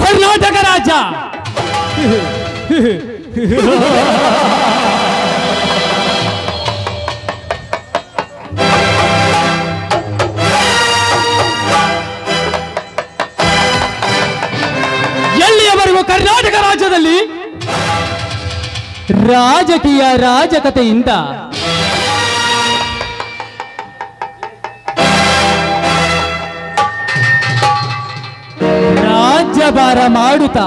ಕರ್ನಾಟಕ ರಾಜ್ಯ. ಎಲ್ಲಿಯವರೆಗೂ ಕರ್ನಾಟಕ ರಾಜ್ಯದಲ್ಲಿ ರಾಜಕೀಯ ರಾಜಕತೆಯಿಂದ. ರಾಜ್ಯಭಾರ ಮಾಡುತ್ತಾ.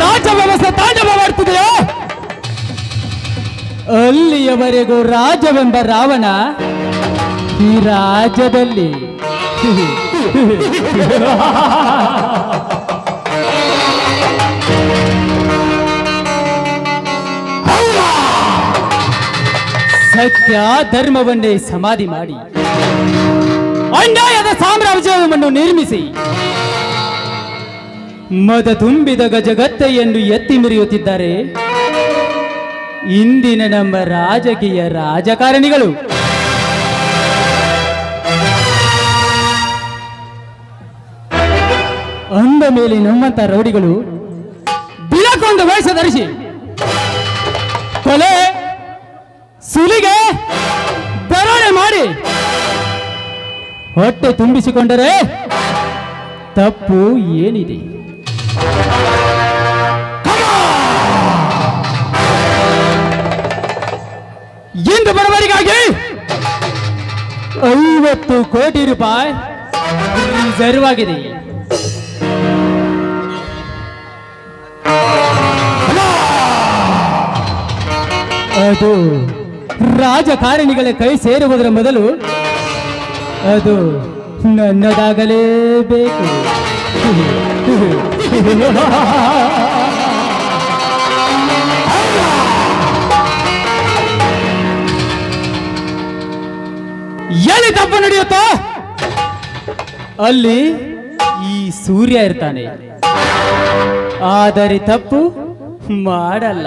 ರಾಜ ವ್ಯವಸ್ಥೆ ತಾಂಡವ ಮಾಡ್ತಿದೆಯೋ? ಅಲ್ಲಿಯವರೆಗೂ ರಾಜವೆಂಬ ರಾವಣ ಈ ರಾಜ್ಯದಲ್ಲಿ. ಸತ್ಯ ಧರ್ಮವನ್ನೇ ಸಮಾಧಿ ಮಾಡಿ. ಅನ್ಯಾಯದ ಸಾಮ್ರಾಜ್ಯವನ್ನು ನಿರ್ಮಿಸಿ. ಮದ ತುಂಬಿದ ಗಜಗತ್ತೆಯನ್ನು ಎತ್ತಿ ಮಿರಿಯುತ್ತಿದ್ದಾರೆ. ಇಂದಿನ ನಮ್ಮ ರಾಜಕೀಯ ರಾಜಕಾರಣಿಗಳು. ಅಂದ ಮೇಲೆ ನಮ್ಮಂತ ರೌಡಿಗಳು. ಬಿಳಕೊಂದು ವೇಷ ಧರಿಸಿ. ಕೊಲೆ ಸುಲಿಗೆ ದರೋಡೆ ಮಾಡಿ ಹೊಟ್ಟೆ ತುಂಬಿಸಿಕೊಂಡರೆ ತಪ್ಪು ಏನಿದೆ? ಇಂದು ಬರವರಿಗಾಗಿ ಐವತ್ತು ಕೋಟಿ ರೂಪಾಯಿ ರಿಸರ್ವ್ ಆಗಿದೆ ಅದು ರಾಜಕಾರಣಿಗಳ ಕೈ ಸೇರುವುದರ ಮೊದಲು ಅದು ನನ್ನದಾಗಲೇಬೇಕು ಎಲ್ಲಿ ತಪ್ಪು ನಡೆಯುತ್ತೋ ಅಲ್ಲಿ ಈ ಸೂರ್ಯ ಇರ್ತಾನೆ. ಆದರೆ ತಪ್ಪು ಮಾಡಲ್ಲ.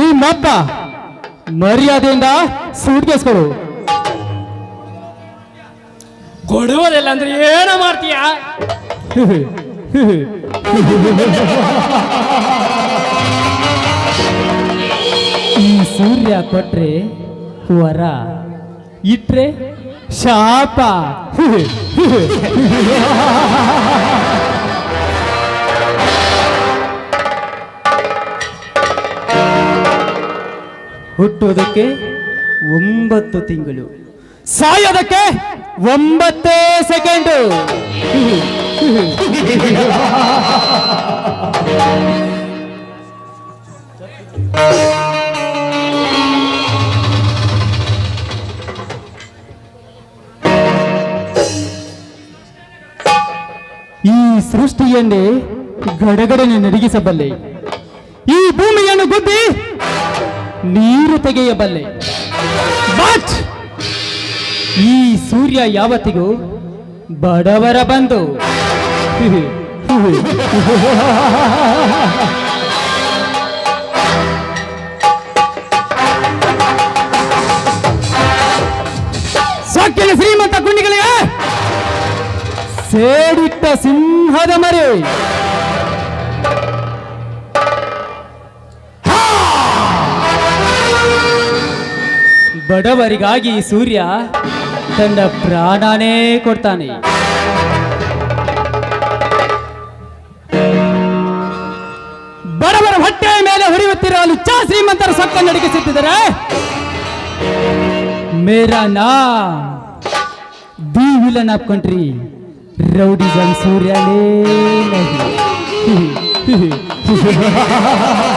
ನಿಮ್ಮಪ್ಪ ಮರ್ಯಾದೆಯಿಂದ ಸೂಟ್ ಕೇಸ್ಕೊಡು. ಕೊಡುವುದಿಲ್ಲ ಅಂದ್ರೆ ಏನು ಮಾಡ್ತೀಯ? ಈ ಸೂರ್ಯ ಕೊಟ್ರೆ ವರ ಇಟ್ರೆ ಶಾಪ. ಹುಟ್ಟುವುದಕ್ಕೆ ಒಂಬತ್ತು ತಿಂಗಳು ಸಾಯೋದಕ್ಕೆ ಒಂಬತ್ತೇ ಸೆಕೆಂಡು. ಈ ಸೃಷ್ಟಿಯನ್ನೇ ಗಡಗಡನೆ ನಡಗಿಸಬಲ್ಲೆ. ಈ ಭೂಮಿಯನ್ನು ಗುದ್ದಿ ನೀರು ತೆಗೆಯಬಲ್ಲೆ. ಬಟ್ ಈ ಸೂರ್ಯ ಯಾವತ್ತಿಗೂ ಬಡವರ ಬಂದು. ಶ್ರೀಮಂತ ಕುಂಡಿಗಳಿಗೆ ಸೇಡಿಟ್ಟ ಸಿಂಹದ ಮರೆ. ಬಡವರಿಗಾಗಿ ಸೂರ್ಯ ತನ್ನ ಪ್ರಾಣನೇ ಕೊಡ್ತಾನೆ. ಬಡವರ ಹೊಟ್ಟೆಯ ಮೇಲೆ ಹೊಡೆಯುತ್ತಿರುವ ಲುಚ್ಚ ಶ್ರೀಮಂತರ ಸತ್ತ ನಡಗಿಸುತ್ತಿದ್ದಾರೆ ಮೇರಾ ನಾಮ್ the villain of country rowdyism ಸೂರ್ಯನೇ